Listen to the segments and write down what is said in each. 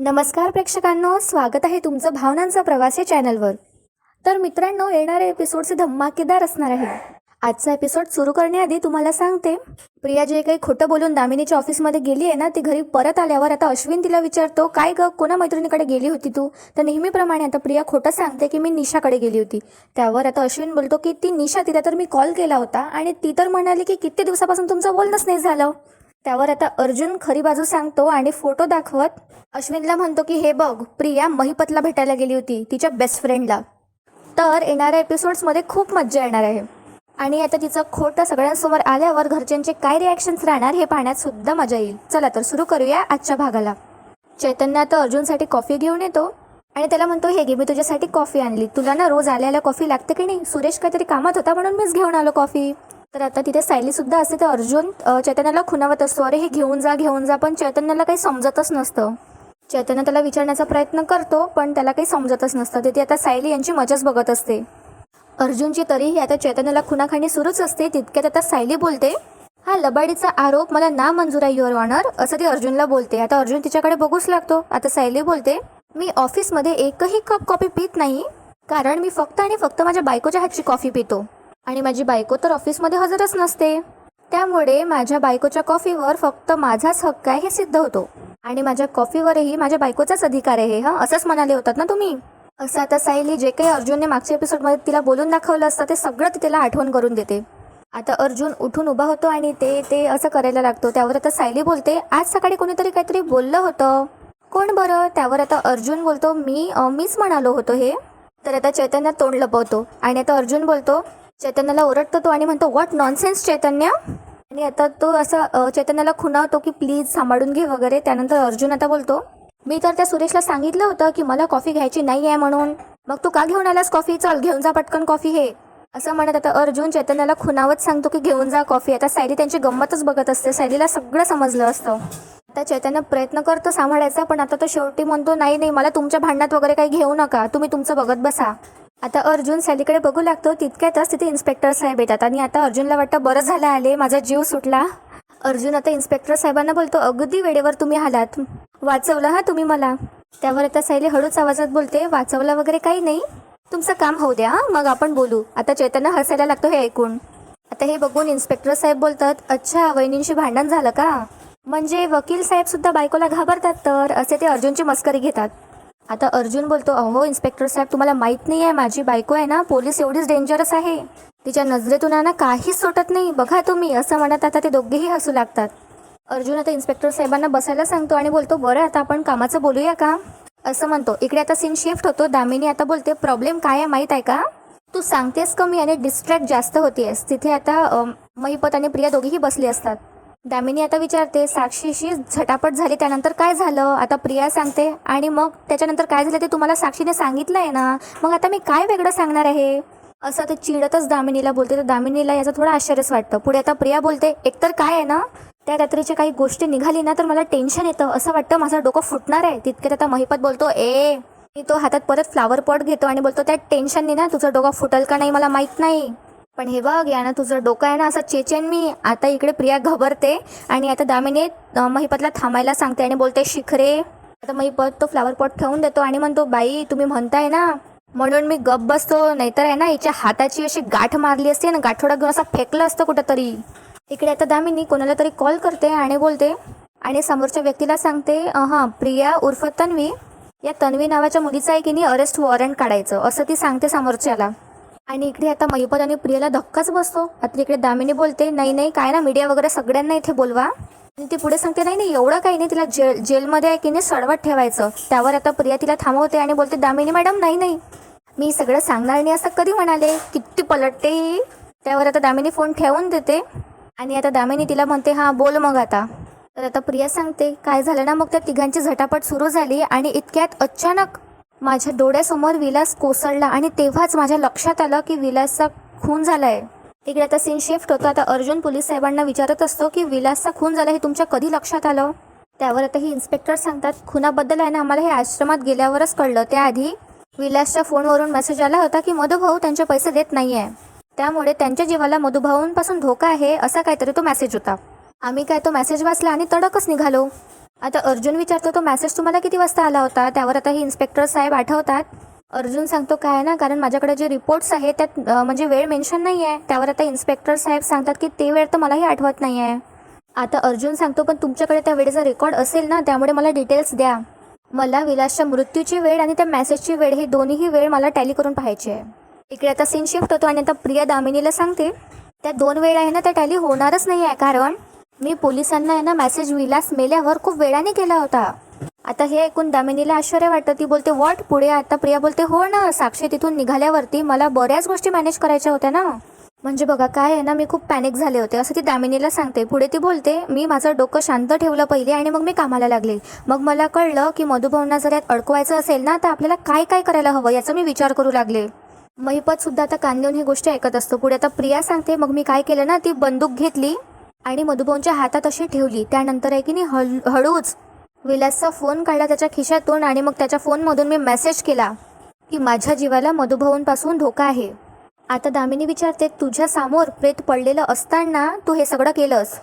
नमस्कार प्रेक्षकांनो स्वागत आहे तुमचं भावनांचा प्रवास या चॅनलवर. तर मित्रांनो येणारे एपिसोडचे धमाकेदार असणार आहे आजचा एपिसोड सुरू करण्याआधी तुम्हाला सांगते प्रिया जे काही खोटं बोलून दामिनीच्या ऑफिसमध्ये गेली आहे ना ती घरी परत आल्यावर आता अश्विन तिला विचारतो काय ग कोणा मैत्रिणीकडे गेली होती तू? तर नेहमीप्रमाणे आता प्रिया खोटं सांगते की मी निशाकडे गेली होती. त्यावर आता अश्विन बोलतो की ती निशा तिला तर मी कॉल केला होता आणि ती तर म्हणाली की किती दिवसापासून तुमचं बोलणंच नाही झालं. त्यावर आता अर्जुन खरी बाजू सांगतो आणि फोटो दाखवत अश्विनला म्हणतो की हे बघ प्रिया महिपतला भेटायला गेली होती तिच्या बेस्ट फ्रेंडला तर येणाऱ्या एपिसोड्समध्ये खूप मज्जा येणार आहे. आणि आता तिचं खोटं सगळ्यांसमोर आल्यावर घरच्यांचे काय रिॲक्शन्स राहणार हे पाहण्यात सुद्धा मजा येईल. चला तर सुरू करूया आजच्या भागाला. चैतन्य आता अर्जुनसाठी कॉफी घेऊन येतो आणि त्याला म्हणतो हे घे मी तुझ्यासाठी कॉफी आणली. तुला ना रोज आल्याला कॉफी लागते की नाही? सुरेश काहीतरी कामात होता म्हणून मीच घेऊन आलो कॉफी तर आता तिथे सायली सुद्धा असते तर अर्जुन चैतन्याला खुनावत असतो. अरे हे घेऊन जा घेऊन जा पण चैतन्याला काही समजतच नसतं. चैतन्य त्याला विचारण्याचा प्रयत्न करतो पण त्याला काही समजतच नसतं. तिथे आता सायली यांची मजाच बघत असते. अर्जुनची तरीही आता चैतन्याला खुनाखाणी सुरूच असते तितक्यात आता सायली बोलते हा लबाडीचा आरोप मला ना मंजूर आहे युअर ऑनर असं ती अर्जुनला बोलते. आता अर्जुन तिच्याकडे बघूच लागतो. आता सायली बोलते मी ऑफिसमध्ये एकही कप कॉफी पित नाही कारण मी फक्त आणि फक्त माझ्या बायकोच्या हातची कॉफी पितो. आणि माझी बायको तर ऑफिसमध्ये हजरच नसते. त्यामुळे माझ्या बायकोच्या कॉफीवर फक्त माझाच हक्क आहे हे सिद्ध होतो. आणि माझ्या कॉफीवरही माझ्या बायकोचाच अधिकार आहे हा? असंच म्हणाले होतात ना तुम्ही? असं आता सायली जे काही अर्जुनने मागच्या एपिसोडमध्ये तिला बोलून दाखवलं असतं ते सगळं ती तिला आठवण करून देते. आता अर्जुन उठून उभा होतो आणि ते ते असं करायला लागतो. त्यावर आता सायली बोलते आज सकाळी कोणीतरी काहीतरी बोललं होतं. कोण बरं? त्यावर आता अर्जुन बोलतो मी मीच म्हणालो होतो हे. तर आता चैतन्य तोंड लपवतो आणि आता अर्जुन बोलतो चैतन्याला ओरडतो तो आणि म्हणतो व्हॉट नॉनसेन्स चैतन्य? आणि आता तो असं चैतन्याला खुणावतो की प्लीज सांभाळून घे वगैरे. त्यानंतर अर्जुन आता बोलतो मी तर त्या सुरेशला सांगितलं होतं की मला कॉफी घ्यायची नाही आहे म्हणून. मग तू का घेऊन आलास कॉफी? चल घेऊन जा पटकन कॉफी हे. असं म्हणत आता अर्जुन चैतन्याला खुणावत सांगतो की घेऊन जा कॉफी. आता सायली त्यांची गंमतच बघत असते. सायलीला सगळं समजलं असतं. आता चैतन्य प्रयत्न करतो सांभाळायचा पण आता तो शेवटी म्हणतो नाही नाही मला तुमच्या भांडणात वगैरे काही घेऊ नका. तुम्ही तुमचं बघत बसा. आता अर्जुन सॅलीकडे बघू लागतो तितक्यातच तिथे इन्स्पेक्टर साहेब येतात. आणि आता अर्जुनला वाटतं बरं झालं आले माझा जीव सुटला. अर्जुन आता इन्स्पेक्टर साहेबांना बोलतो अगदी वेळेवर तुम्ही आलात. वाचवलं हा तुम्ही मला. त्यावर आता सायली हळूच आवाजात बोलते वाचवलं वगैरे काही नाही. तुमचं काम होऊ द्या मग आपण बोलू. आता चैतन्य हसायला लागतो हे ऐकून. आता हे बघून इन्स्पेक्टर साहेब बोलतात अच्छा वहिनींशी भांडण झालं का? म्हणजे वकील साहेब सुद्धा बायकोला घाबरतात तर असे ते अर्जुनची मस्करी घेतात. आता अर्जुन बोलतो अहो इन्स्पेक्टर साहेब तुम्हाला माहीत नाही आहे माझी बायको आहे ना पोलीस एवढीच डेंजरस आहे. तिच्या नजरेतून ना काहीच सुटत नाही. बघा तुम्ही असं म्हणत आता ते दोघेही हसू लागतात. अर्जुन आता इन्स्पेक्टर साहेबांना बसायला सांगतो आणि बोलतो बरं आता आपण कामाचं बोलूया का? असं म्हणतो. इकडे आता सीन शिफ्ट होतो. दामिनी आता बोलते प्रॉब्लेम काय आहे माहीत आहे का? तू सांगतेस कमी आणि डिस्ट्रॅक्ट जास्त होतीयस? तिथे आता महिपत आणि प्रिया दोघेही बसली असतात. दामिनी आता विचारते साक्षीशी झटापट झाली त्यानंतर काय झालं? आता प्रिया सांगते. आणि मग त्याच्यानंतर काय झालं ते तुम्हाला साक्षीने सांगितलं आहे ना? मग आता मी काय वेगळं सांगणार आहे? असं ते चिडतच दामिनीला बोलते. तर दामिनीला याचं थोडं आश्चर्यच वाटतं. पुढे आता प्रिया बोलते एकतर काय आहे ना? त्या रात्रीच्या काही गोष्टी निघाली ना तर मला टेन्शन येतं. असं वाटतं माझं डोकं फुटणार आहे. तितक्यात आता महिपत बोलतो ए मी तो हातात परत फ्लावर पॉट घेतो आणि बोलतो त्या टेन्शननी ना तुझं डोकं फुटल का नाही मला माहीत नाही. पण हे बघ यानं तुझं डोकं आहे ना असं चेचेन मी. आता इकडे प्रिया घबरते आणि आता दामिनी महिपतला थांबायला सांगते आणि बोलते शिखरे आता महिपत तो फ्लावर पॉट ठेवून देतो आणि म्हणतो बाई तुम्ही म्हणताय ना म्हणून मी गप बसतो. नाहीतर आहे ना हिच्या हाताची अशी गाठ मारली असते ना गाठोडा घेऊन असं फेकलं असतं कुठंतरी. इकडे आता दामिनी कोणाला तरी कॉल करते आणि बोलते आणि समोरच्या व्यक्तीला सांगते हां प्रिया उर्फ तन्वी. या तन्वी नावाच्या मुलीचं आहे की नाही अरेस्ट वॉरंट काढायचं असं ती सांगते समोरच्याला. आणि इकडे आता मयुपत आणि प्रियाला धक्काच बसतो. आता इकडे दामिनी बोलते नाही नाही काय ना मीडिया वगैरे सगळ्यांना इथे बोलवा. आणि ती पुढे सांगते नाही नाही एवढं काही नाही तिला जेल जेलमध्ये आहे की नाही सडवत ठेवायचं. त्यावर आता प्रिया तिला थांबवते आणि बोलते दामिनी मॅडम नाही नाही मी सगळं सांगणार नाही असं कधी म्हणाले. किती पलटते. ही त्यावर आता दामिनी फोन ठेवून देते. आणि आता दामिनी तिला म्हणते हां बोल मग आता. तर आता प्रिया सांगते काय झालं ना मग त्या तिघांची झटापट सुरू झाली आणि इतक्यात अचानक माझ्या डोळ्यासमोर विलास कोसळला आणि तेव्हाच माझ्या लक्षात आलं की विलासचा खून झालाय. तिकडे आता सीन शिफ्ट होतो. आता अर्जुन पोलीस साहेबांना विचारत असतो की विलासचा खून झाला हे तुमच्या कधी लक्षात आलं? त्यावर आता हे इन्स्पेक्टर सांगतात खुनाबद्दल आहे ना आम्हाला हे आश्रमात गेल्यावरच कळलं. त्याआधी विलासच्या फोनवरून मेसेज आला होता की मधुभाऊ त्यांचे पैसे देत नाही आहे त्यामुळे त्यांच्या जीवाला मधुभाऊंपासून धोका आहे असा काहीतरी तो मेसेज होता. आम्ही काय तो मेसेज वाचला आणि तडकच निघालो. आता अर्जुन विचारतो तो मेसेज तुम्हाला किती वाजता आला होता? त्यावर आता हे इन्स्पेक्टर साहेब आठवतात. अर्जुन सांगतो काय ना कारण माझ्याकडे जे रिपोर्ट्स आहेत त्यात म्हणजे वेळ मेन्शन नाही आहे. त्यावर आता इन्स्पेक्टर साहेब सांगतात की ते वेळ तर मलाही आठवत नाही आहे. आता अर्जुन सांगतो पण तुमच्याकडे त्या वेळेचा रेकॉर्ड असेल ना त्यामुळे मला डिटेल्स द्या. मला विलासच्या मृत्यूची वेळ आणि त्या मेसेजची वेळ हे दोन्हीही वेळ मला टॅली करून पाहायची आहे. इकडे आता सीन शिफ्ट होतो आणि आता प्रिया दामिनीला सांगते त्या दोन वेळ आहे ना त्या टॅली होणारच नाही आहे कारण मी पोलिसांना आहे ना मेसेज विलास मेल्यावर खूप वेळाने केला होता. आता हे ऐकून दामिनीला आश्चर्य वाटतं. ती बोलते वॉट? पुढे आता प्रिया बोलते हो ना साक्षी तिथून निघाल्यावरती मला बऱ्याच गोष्टी मॅनेज करायच्या होत्या ना. म्हणजे बघा काय आहे ना मी खूप पॅनिक झाले होते. असं ती दामिनीला सांगते. पुढे ती बोलते मी माझं डोकं शांत ठेवलं पहिले आणि मग मी कामाला लागले. मग मला कळलं की मधुभावना जर यात अडकवायचं असेल ना तर आपल्याला काय काय करायला हवं याचा मी विचार करू लागले. महिपत सुद्धा आता कान देऊन ही गोष्ट ऐकत असतो. पुढे आता प्रिया सांगते मग मी काय केलं ना ती बंदूक घेतली आणि मधुभाऊंच्या हातात अशी ठेवली. त्यानंतर आहे की नाही हळ हळूच विलासचा फोन काढला त्याच्या खिशातून आणि मग त्याच्या फोनमधून मी मेसेज केला की माझ्या जीवाला मधुभाऊंपासून धोका आहे. आता दामिनी विचारते तुझ्या समोर प्रेत पडलेलं असताना तू हे सगळं केलंस?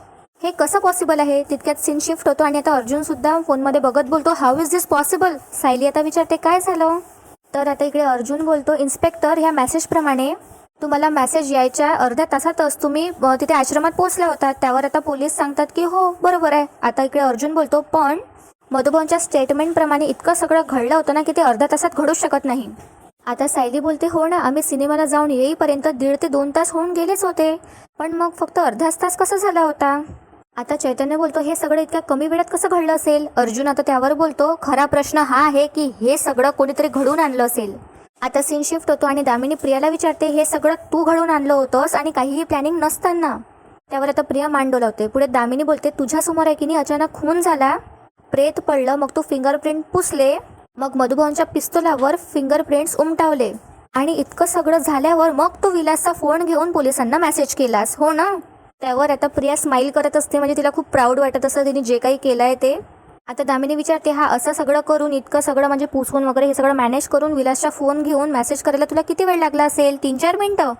हे कसं पॉसिबल आहे? तितक्यात सीन शिफ्ट होतो आणि आता अर्जुन सुद्धा फोनमध्ये बघत बोलतो how is this possible Sayali आता विचारते काय झालं? तर आता इकडे अर्जुन बोलतो इन्स्पेक्टर ह्या मेसेजप्रमाणे तुम्हाला मेसेज यायच्या अर्ध्या तासातच तुम्ही तिथे आश्रमात पोहोचल्या होतात त्यावर आता पोलीस सांगतात की हो बरोबर आहे. आता इकडे अर्जुन बोलतो पण मधुभाऊंच्या स्टेटमेंटप्रमाणे इतकं सगळं घडलं होतं ना की ते अर्ध्या तासात घडूच शकत नाही. आता सायली बोलते हो ना आम्ही सिनेमाला जाऊन येईपर्यंत दीड ते दोन तास होऊन गेलेच होते. पण मग फक्त अर्धाच तास कसा झाला होता? आता चैतन्य बोलतो हे सगळं इतक्या कमी वेळात कसं घडलं असेल? अर्जुन आता त्यावर बोलतो खरा प्रश्न हा आहे की हे सगळं कोणीतरी घडून आणलं असेल. आता सीन शिफ्ट होतो आणि दामिनी प्रियाला विचारते हे सगळं तू घडवून आणलं होतंस आणि काहीही प्लॅनिंग नसताना? त्यावर आता प्रिया मान डोलावते. पुढे दामिनी बोलते तुझ्यासमोर आहे की नाही? अचानक खून झाला. प्रेत पडलं मग तू फिंगरप्रिंट पुसले. मग मधुभाऊंच्या पिस्तोलावर फिंगरप्रिंट्स उमटावले. आणि इतकं सगळं झाल्यावर मग तू विलासचा फोन घेऊन पोलिसांना मेसेज केलास. हो ना? त्यावर आता प्रिया स्माईल करत असते. म्हणजे तिला खूप प्राऊड वाटत असतं. तिने जे काही केलंय ते. आता दामिनी विचारते हा असं सगळं करून इतकं सगळं म्हणजे पुसून वगैरे हे सगळं मॅनेज करून विलासचा फोन घेऊन मेसेज करायला तुला किती वेळ लागला असेल? तीन चार मिनटं?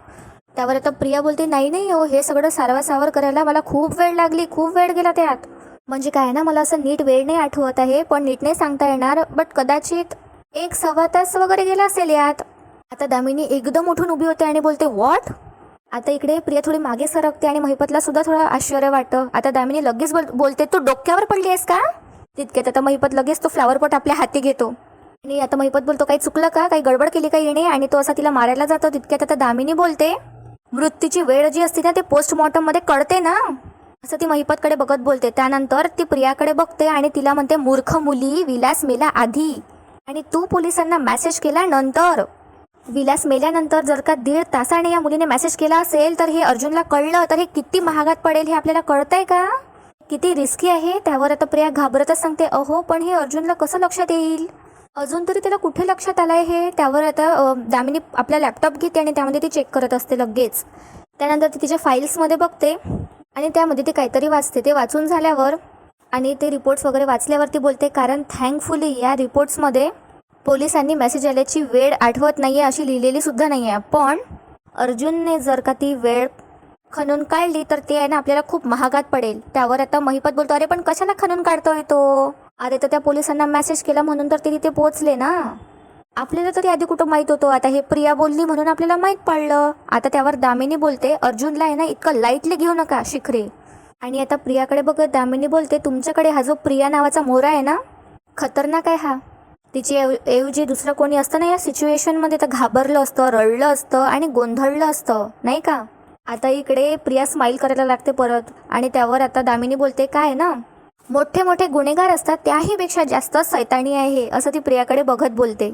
त्यावर आता प्रिया बोलते नाही नाही हो हे सगळं सारवासावर करायला मला खूप वेळ लागली खूप वेळ गेला त्यात. म्हणजे काय ना मला असं नीट वेळ नाही आठवत आहे पण नीट नाही सांगता येणार बट कदाचित एक सव्वा तास वगैरे गेला असेल यात. आता दामिनी एकदम उठून उभी होते आणि बोलते वॉट आता इकडे प्रिया थोडी मागे सरकते आणि महिपतला सुद्धा थोडं आश्चर्य वाटतं. आता दामिनी लगेच बोल बोलते तू डोक्यावर पडली आहेस का? तितक्यात आता महिपत लगेच तो फ्लावरपॉट आपल्या हाती घेतो. आणि आता महिपत बोलतो काही चुकलं का? काही गडबड केली का येणे आणि तो असा तिला मारायला जातो. तितक्यात आता दामिनी बोलते मृत्यूची वेळ जी असते ना ते पोस्टमॉर्टममध्ये कळते ना. असं ती महिपतकडे बघत बोलते. त्यानंतर ती प्रियाकडे बघते आणि तिला म्हणते मूर्ख मुली विलास मेला आधी. आणि तू पोलिसांना मेसेज केला नंतर. विलास मेल्यानंतर जर का दीड तासाने या मुलीने मेसेज केला असेल तर हे अर्जुनला कळलं. तर हे किती महागात पडेल हे आपल्याला कळतंय का? किती रिस्की आहे? त्यावर आता प्रिया घाबरतच सांगते. अहो पण हे अर्जुनला कसं लक्षात येईल? अजून तरी त्याला कुठे लक्षात आलंय हे? त्यावर आता दामिनी आपला लॅपटॉप घेते आणि त्यामध्ये ती चेक करत असते लगेच. त्यानंतर ती तिच्या फाईल्समध्ये बघते आणि त्यामध्ये ती काहीतरी वाचते. ते वाचून झाल्यावर आणि ते रिपोर्ट्स वगैरे वाचल्यावरती बोलते कारण थँकफुली या रिपोर्ट्समध्ये पोलिसांनी मेसेज आल्याची वेळ आठवत नाही आहे अशी लिहिलेली सुद्धा नाही आहे पण अर्जुनने जर का ती वेळ खणून काढली तर ते आहे ना आपल्याला खूप महागात पडेल. त्यावर आता महिपत बोलतो अरे पण कशाला खणून काढतोय तो? अरे तर त्या पोलिसांना मेसेज केला म्हणून तर ते तिथे पोहोचले ना. आपल्याला तरी आधी कुठं माहीत होतो? आता हे प्रिया बोलली म्हणून आपल्याला माहीत पडलं. आता त्यावर दामिनी बोलते अर्जुनला आहे ना इतकं लाईटली घेऊ नका शिखरे. आणि आता प्रियाकडे बघत दामिनी बोलते तुमच्याकडे हा जो प्रिया नावाचा मोरा आहे ना खतरनाक आहे हा. तिची एव ऐवजी दुसरं कोणी असतं ना या सिच्युएशनमध्ये तर घाबरलं असतं रडलं असतं आणि गोंधळलं असतं नाही का? आता इकडे प्रिया स्माईल करायला लागते परत. आणि त्यावर आता दामिनी बोलते काय ना? मोठे मोठे गुन्हेगार असतात त्याहीपेक्षा जास्त सैतानी आहे असं ती प्रियाकडे बघत बोलते.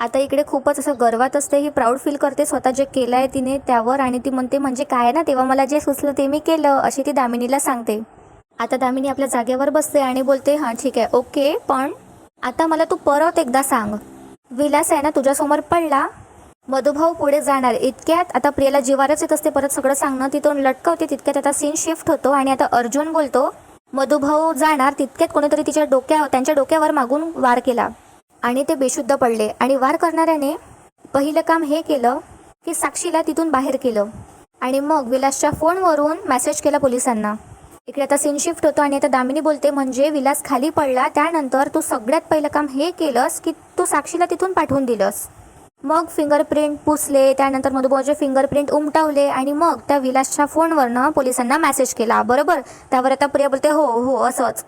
आता इकडे खूपच असं गर्वात असते ही प्राऊड फील करते स्वतः जे केलं आहे तिने त्यावर आणि ती म्हणते म्हणजे काय ना तेव्हा मला जे सुचलं ते मी केलं अशी ती दामिनीला सांगते. आता दामिनी आपल्या जागेवर बसते आणि बोलते हां ठीक आहे ओके पण आता मला तू परत एकदा सांग. विलास आहे ना तुझ्यासमोर पडला मधुभाऊ पुढे जाणार. इतक्यात आता प्रियाला जिवारच येत असते. परत सगळं सांगणं तिथून लटकवते. तितक्यात आता सीन शिफ्ट होतो आणि आता अर्जुन बोलतो मधुभाऊ जाणार. तितक्यात कोणीतरी तिच्या डोक्या त्यांच्या डोक्यावर मागून वार केला आणि ते बेशुद्ध पडले. आणि वार करणाऱ्याने पहिलं काम हे केलं की साक्षीला तिथून बाहेर केलं आणि मग विलासच्या फोनवरून मेसेज केला पोलिसांना. इकडे आता सीन शिफ्ट होतो आणि आता दामिनी बोलते म्हणजे विलास खाली पडला. त्यानंतर तू सगळ्यात पहिलं काम हे केलंस की तू साक्षीला तिथून पाठवून दिलंस. मग फिंगरप्रिंट पुसले त्यानंतर मधुबाचे फिंगरप्रिंट उमटवले आणि मग त्या विलासच्या फोनवरनं पोलिसांना मेसेज केला. बरोबर? त्यावर आता प्रिया बोलते हो हो असंच.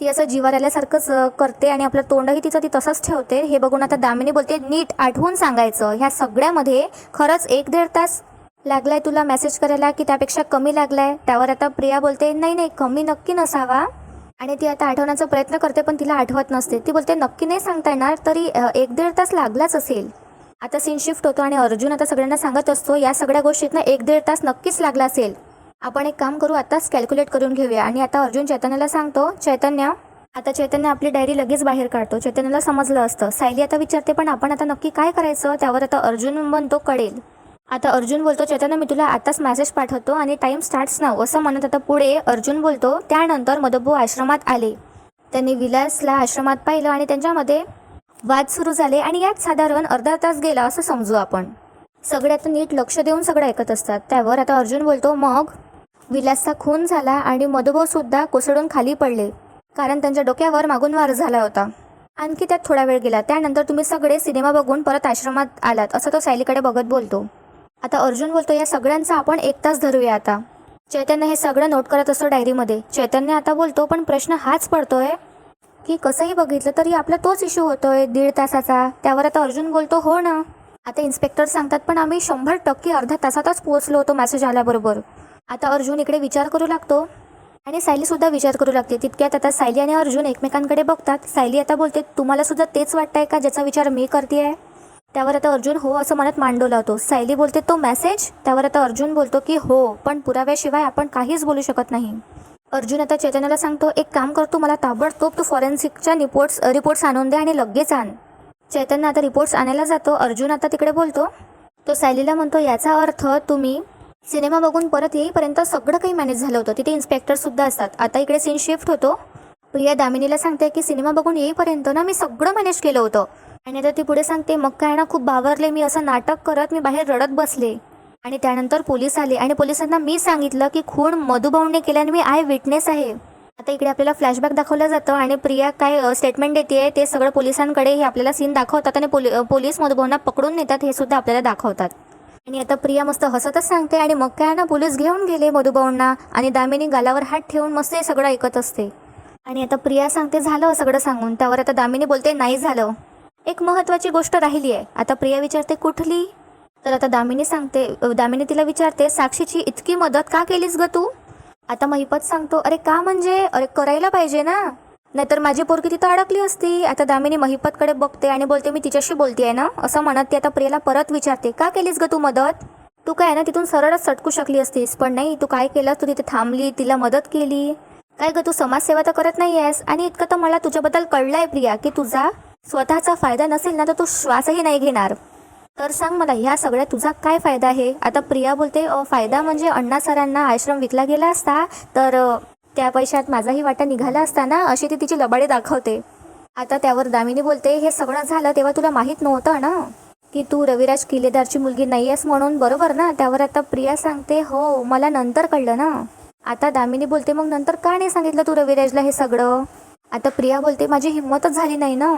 ती असं जीवार आल्यासारखंच करते आणि आपलं तोंडही तिचं ती तसंच ठेवते. हे बघून आता दामिनी बोलते नीट आठवून सांगायचं. ह्या सगळ्यामध्ये खरंच एक दीड तास लागलाय तुला मेसेज करायला की त्यापेक्षा कमी लागलाय? त्यावर आता प्रिया बोलते नाही नाही कमी नक्की नसावा. आणि ती आता आठवण्याचा प्रयत्न करते पण तिला आठवत नसते. ती बोलते नक्की नाही सांगता येणार तरी एक दीड तास लागलाच असेल. आता सीन शिफ्ट होतो आणि अर्जुन आता सगळ्यांना सांगत असतो या सगळ्या गोष्टीतनं एक दीड तास नक्कीच लागला असेल. आपण एक काम करू आताच कॅल्क्युलेट करून घेऊया. आणि आता अर्जुन चैतन्याला सांगतो चैतन्य आता चैतन्य आपली डायरी लगेच बाहेर काढतो. चैतन्याला समजलं असतं. सायली आता विचारते पण आपण आता नक्की काय करायचं? त्यावर आता अर्जुन म्हणतो कळेल. आता अर्जुन बोलतो चैतन्य मी तुला आताच मेसेज पाठवतो आणि टाइम स्टार्ट्स नाव असं म्हणत आता पुढे अर्जुन बोलतो त्यानंतर मदबू आश्रमात आले. त्यांनी विलासला आश्रमात पाहिलं आणि त्यांच्यामध्ये वाद सुरू झाले आणि यात साधारण अर्धा तास गेला असं समजू आपण. सगळ्यात नीट लक्ष देऊन सगळं ऐकत असतात. त्यावर आता अर्जुन बोलतो मग? विलासचा खून झाला आणि मधुभाऊ सुद्धा कोसळून खाली पडले कारण त्यांच्या डोक्यावर मागून वार झाला होता. आणखी त्यात थोडा वेळ गेला. त्यानंतर तुम्ही सगळे सिनेमा बघून परत आश्रमात आलात असं तो सायलीकडे बघत बोलतो. आता अर्जुन बोलतो या सगळ्यांचा आपण एक तास धरूया आता. चैतन्य हे सगळं नोट करत असतो डायरीमध्ये. चैतन्य आता बोलतो पण प्रश्न हाच पडतोय की कसंही बघितलं तरी आपला तोच इश्यू होतोय दीड तासाचा. त्यावर आता अर्जुन बोलतो हो ना. आता इन्स्पेक्टर सांगतात पण आम्ही शंभर टक्के अर्ध्या तासातच पोहोचलो होतो मॅसेज आल्याबरोबर. आता अर्जुन इकडे विचार करू लागतो. आणि सायली सुद्धा विचार करू लागते. तितक्यात आता सायली आणि अर्जुन एकमेकांकडे बघतात. सायली आता बोलते तुम्हाला सुद्धा तेच वाटतंय का ज्याचा विचार मी करते आहे त्यावर आता अर्जुन हो असं म्हणत मांडू लावतो. सायली बोलते तो मेसेज त्यावर आता अर्जुन बोलतो की हो पण पुराव्याशिवाय आपण काहीच बोलू शकत नाही. अर्जुन आता चैतन्याला सांगतो एक काम करतो मला ताबडतोब तू फॉरेन्सिकच्या रिपोर्ट्स रिपोर्ट्स आणून दे आणि लगेच आण. चैतन्य आता रिपोर्ट्स आणायला जातो. अर्जुन आता तिकडे बोलतो तो सायलीला म्हणतो याचा अर्थ तुम्ही सिनेमा बघून परत येईपर्यंत सगळं काही मॅनेज झालं होतं. तिथे इन्स्पेक्टर सुद्धा असतात. आता इकडे सीन शिफ्ट होतो. प्रिया दामिनीला सांगते की सिनेमा बघून येईपर्यंत ना मी सगळं मॅनेज केलं होतं. आणि आता ती पुढे सांगते मग काय ना खूप बावरले मी असं नाटक करत मी बाहेर रडत बसले. आणि त्यानंतर पोलीस आले आणि पोलिसांना मी सांगितलं की खून मधुभाऊने केल्याने मी आय विटनेस आहे. आता इकडे आपल्याला फ्लॅशबॅक दाखवलं जातं आणि प्रिया काय स्टेटमेंट देते ते सगळं पोलिसांकडे हे आपल्याला सीन दाखवतात आणि पोली पोलीस मधुभाऊंना पकडून नेतात हे सुद्धा आपल्याला दाखवतात. आणि आता प्रिया मस्त हसतच सांगते आणि मग काय ना पोलीस घेऊन गेले मधुभाऊंना आणि दामिनी गालावर हात ठेवून मस्त हे सगळं ऐकत असते. आणि आता प्रिया सांगते झालं सगळं सांगून. त्यावर आता दामिनी बोलते नाही झालं. एक महत्वाची गोष्ट राहिली आहे आता प्रिया विचारते कुठली? तर आता दामिनी सांगते दामिनी तिला विचारते साक्षीची इतकी मदत का केलीस ग तू? आता महिपत सांगतो अरे का म्हणजे? अरे करायला पाहिजे ना. नाहीतर माझी पोरगी तिथं अडकली असती. आता दामिनी महिपतकडे बघते आणि बोलते मी तिच्याशी बोलते आहे ना. असं म्हणत ती आता प्रियाला परत विचारते का केलीस ग तू मदत? तू काय ना तिथून सरळच सटकू शकली असतीस. पण नाही तू काय केलं? तू तिथे थांबली तिला मदत केली. काय ग तू समाजसेवा तर करत नाही आहेस आणि इतकं तर मला तुझ्याबद्दल कळलंय प्रिया की तुझा स्वतःचा फायदा नसेल ना तर तू श्वासही नाही घेणार. तर सांग मला ह्या सगळ्या तुझा काय फायदा आहे? आता प्रिया बोलते फायदा म्हणजे अण्णा सरांना आश्रम विकला गेला असता तर त्या पैशात माझाही वाटा निघाला असता ना अशी ती तिची लबाडी दाखवते. आता त्यावर दामिनी बोलते हे सगळं झालं तेव्हा तुला माहीत नव्हतं ना? की तू रविराज किल्लेदारची मुलगी नाही आहेस म्हणून बरोबर ना? त्यावर आता प्रिया सांगते हो मला नंतर कळलं ना? आता दामिनी बोलते मग नंतर का नाही सांगितलं तू रविराजला हे सगळं? आता प्रिया बोलते माझी हिंमतच झाली नाही ना?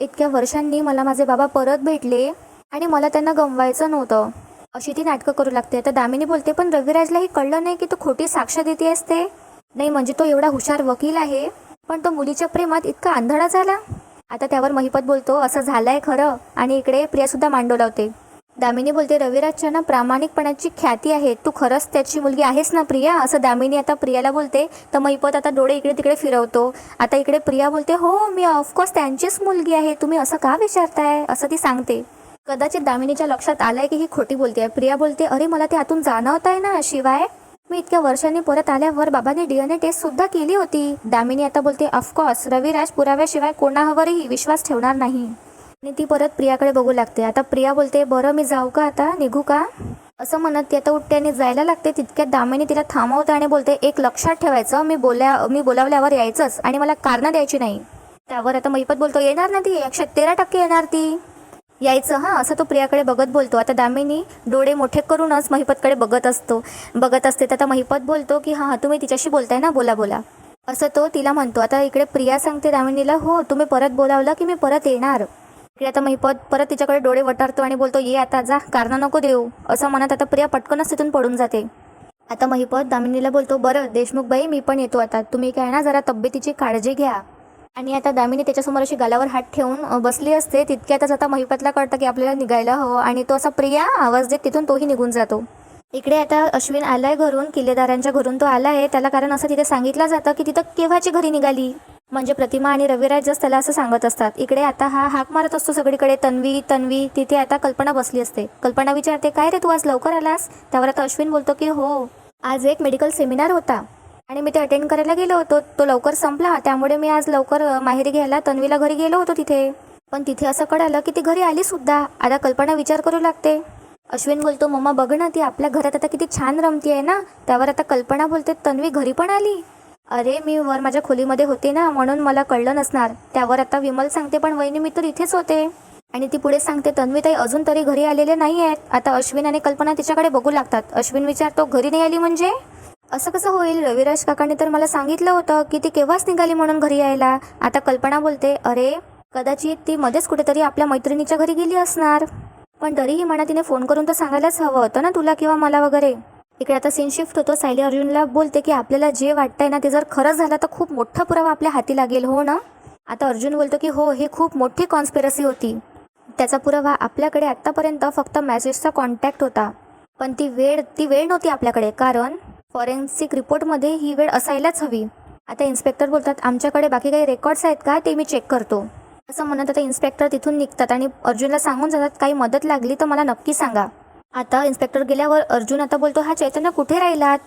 इतक्या वर्षांनी मला माझे बाबा परत भेटले. आणि मला त्यांना गमवायचं नव्हतं. अशी ती नाटकं करू लागते. तर दामिनी बोलते पण रविराजलाही कळलं नाही की तू खोटी साक्ष देते असते? नाही म्हणजे तो एवढा हुशार वकील आहे पण तो मुलीच्या प्रेमात इतका आंधळा झाला. आता त्यावर महिपत बोलतो असं झालंय खरं. आणि इकडे प्रियासुद्धा मांडो लावते. दामिनी बोलते रविराजच्या ना प्रामाणिकपणाची ख्याती आहे. तू खरंच त्याची मुलगी आहेस ना प्रिया? असं दामिनी आता प्रियाला बोलते. तर महिपत आता डोळे इकडे तिकडे फिरवतो. आता इकडे प्रिया बोलते हो मी ऑफकोर्स त्यांचीच मुलगी आहे. तुम्ही असं का विचारताय? असं ती सांगते. कदाचित दामिनीच्या लक्षात आलंय की ही खोटी बोलते प्रिया बोलते अरे मला ते आतून जाणवत आहे ना शिवाय. मी इतक्या वर्षांनी परत आल्यावर बाबांनी डीएनए टेस्ट सुद्धा केली होती. दामिनी आता बोलते ऑफकोर्स रविराज पुराव्याशिवाय कोणावरही विश्वास ठेवणार नाही. आणि ती परत प्रियाकडे बघू लागते. आता प्रिया बोलते बरं मी जाऊ का आता? निघू का? असं म्हणत ती आता उठते आणि जायला लागते. तितक्यात दामिनी तिला थांबवते आणि बोलते एक लक्षात ठेवायचं मी बोल्या मी बोलावल्यावर यायचंच आणि मला कारणं द्यायची नाही. त्यावर आता मैपत बोलतो येणार ना ती? एकशे तेरा टक्के येणार ती. यायचं हां असं तो प्रियाकडे बघत बोलतो. आता दामिनी डोळे मोठे करूनच महिपतकडे बघत असतो. बघत असते तर आता महिपत बोलतो की हां तुम्ही तिच्याशी बोलताय ना बोला बोला. असं तो तिला म्हणतो. आता इकडे प्रिया सांगते दामिनीला हो तुम्ही परत बोलावलं की मी परत येणार. इकडे आता महिपत परत तिच्याकडे डोळे वटारतो आणि बोलतो ये आता जा कारण नको देऊ. असं म्हणत आता प्रिया पटकनच तिथून पडून जाते. आता महिपत दामिनीला बोलतो बरं देशमुख बाई मी पण येतो आता. तुम्ही काय ना जरा तब्येतीची काळजी घ्या. आणि आता दामिनी त्याच्यासमोर अशी गालावर हात ठेवून बसली असते. तितक्यातच आता महिपतला कळतं की आपल्याला निघायला हवं आणि तो असा प्रिया आवाज देत तिथून तोही निघून जातो. इकडे आता अश्विन आलाय घरून किल्लेदारांच्या घरून तो आला आहे. त्याला कारण असं तिथे सांगितलं जातं की तिथं केव्हाची घरी निघाली? म्हणजे प्रतिमा आणि रविराजच त्याला असं सांगत असतात. इकडे आता हा हाक मारत असतो सगळीकडे तन्वी तन्वी तिथे आता कल्पना बसली असते. कल्पना विचारते काय रे तू आज लवकर आलास? त्यावर आता अश्विन बोलतो की हो आज एक मेडिकल सेमिनार होता. आणि मी ते अटेंड करायला गेलो होतो. तो लवकर संपला. त्यामुळे मी आज लवकर माहेरी घ्यायला तन्वीला घरी गेलो होतो तिथे. पण तिथे असं कळालं की ती घरी आली सुद्धा. आता कल्पना विचार करू लागते. अश्विन बोलतो मम्मा बघ ना ती आपल्या घरात आता किती छान रमती आहे ना. त्यावर आता कल्पना बोलते तन्वी घरी पण आली. अरे मी वर माझ्या खोलीमध्ये होते ना म्हणून मला कळलं नसणार. त्यावर आता विमल सांगते पण वहिनी मी तर इथेच होते. आणि ती पुढे सांगते तन्वी ताई अजून तरी घरी आलेले नाही आहेत आता अश्विन आणि कल्पना तिच्याकडे बघू लागतात. अश्विन विचारतो घरी नाही आली म्हणजे? असं कसं होईल? रविराज काकांनी तर मला सांगितलं होतं की ती केव्हाच निघाली म्हणून घरी यायला. आता कल्पना बोलते अरे कदाचित ती मध्येच कुठेतरी आपल्या मैत्रिणीच्या घरी गेली असणार. पण तरीही म्हणा तिने फोन करून तर सांगायलाच हवं होतं ना तुला किंवा मला वगैरे. इकडे आता सीन शिफ्ट होतो. सायली अर्जुनला बोलते की आपल्याला जे वाटतंय ना ते जर खरंच झालं तर खूप मोठा पुरावा आपल्या हाती लागेल हो ना? आता अर्जुन बोलतो की हो हे खूप मोठी कॉन्स्पिरसी होती. त्याचा पुरावा आपल्याकडे आत्तापर्यंत फक्त मॅसेजचा कॉन्टॅक्ट होता. पण ती वेळ ती वेळ नव्हती आपल्याकडे. कारण फॉरेन्सिक रिपोर्टमध्ये ही वेळ असायलाच हवी. आता इन्स्पेक्टर बोलतात आमच्याकडे बाकी काही रेकॉर्ड्स आहेत का? ते मी चेक करतो. असं म्हणत आता इन्स्पेक्टर तिथून निघतात आणि अर्जुनला सांगून जातात काही मदत लागली तर मला नक्की सांगा. आता इन्स्पेक्टर गेल्यावर अर्जुन आता बोलतो हा चैतन्य कुठे राहिलात?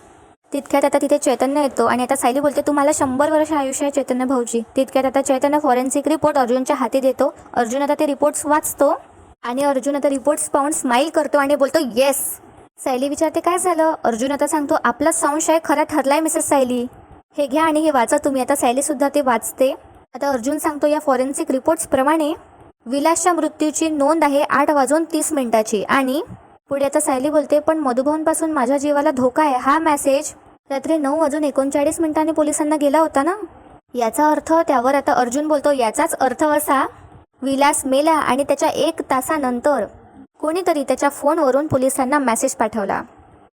तितक्यात आता तिथे चैतन्य येतो आणि आता सायली बोलते तुम्हाला शंभर वर्ष आयुष्य आहे चैतन्य भाऊजी. तितक्यात आता चैतन्य फॉरेन्सिक रिपोर्ट अर्जुनच्या हाती देतो. अर्जुन आता ते रिपोर्ट्स वाचतो आणि अर्जुन आता रिपोर्ट्स पाहून स्माईल करतो आणि बोलतो येस सायली विचारते काय झालं? अर्जुन आता सांगतो आपला संशय खरा ठरलाय मिसेस सायली. हे घ्या आणि हे वाचा तुम्ही. आता सायली सुद्धा ते वाचते. आता अर्जुन सांगतो या फॉरेन्सिक रिपोर्ट्स प्रमाणे विलासच्या मृत्यूची नोंद आहे आठ वाजून तीस मिनिटाची. आणि पुढे आता सायली बोलते पण मधुभवनपासून माझ्या जीवाला धोका आहे. हा मेसेज रात्री नऊ वाजून एकोणचाळीस मिनिटांनी पोलिसांना गेला होता ना? याचा अर्थ त्यावर आता अर्जुन बोलतो याचाच अर्थ असा विलास मेला आणि त्याच्या एक तासानंतर कोणीतरी त्याच्या फोनवरून पोलिसांना मेसेज पाठवला.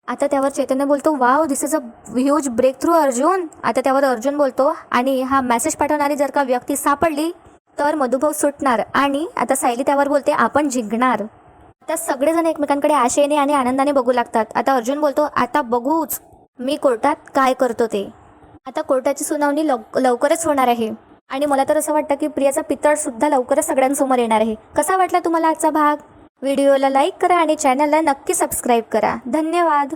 आता त्यावर चैतन्य बोलतो wow this is a huge breakthrough Arjun. आता त्यावर अर्जुन बोलतो आणि हा मेसेज पाठवणारी जर का व्यक्ती सापडली तर मधुभव सुटणार आणि आता सायली त्यावर बोलते आपण जिंकणार. आता सगळेजण एकमेकांकडे आशेने आणि आनंदाने बघू लागतात. आता अर्जुन बोलतो आता बघूच मी कोर्टात काय करतो ते. आता कोर्टाची सुनावणी लव लवकरच होणार आहे. आणि मला तर असं वाटतं की प्रियाचा पितळ सुद्धा लवकरच सगळ्यांसमोर येणार आहे. कसा वाटला तुम्हाला आजचा भाग? व्हिडिओला लाईक करा आणि चॅनलला नक्की सबस्क्राईब करा. धन्यवाद.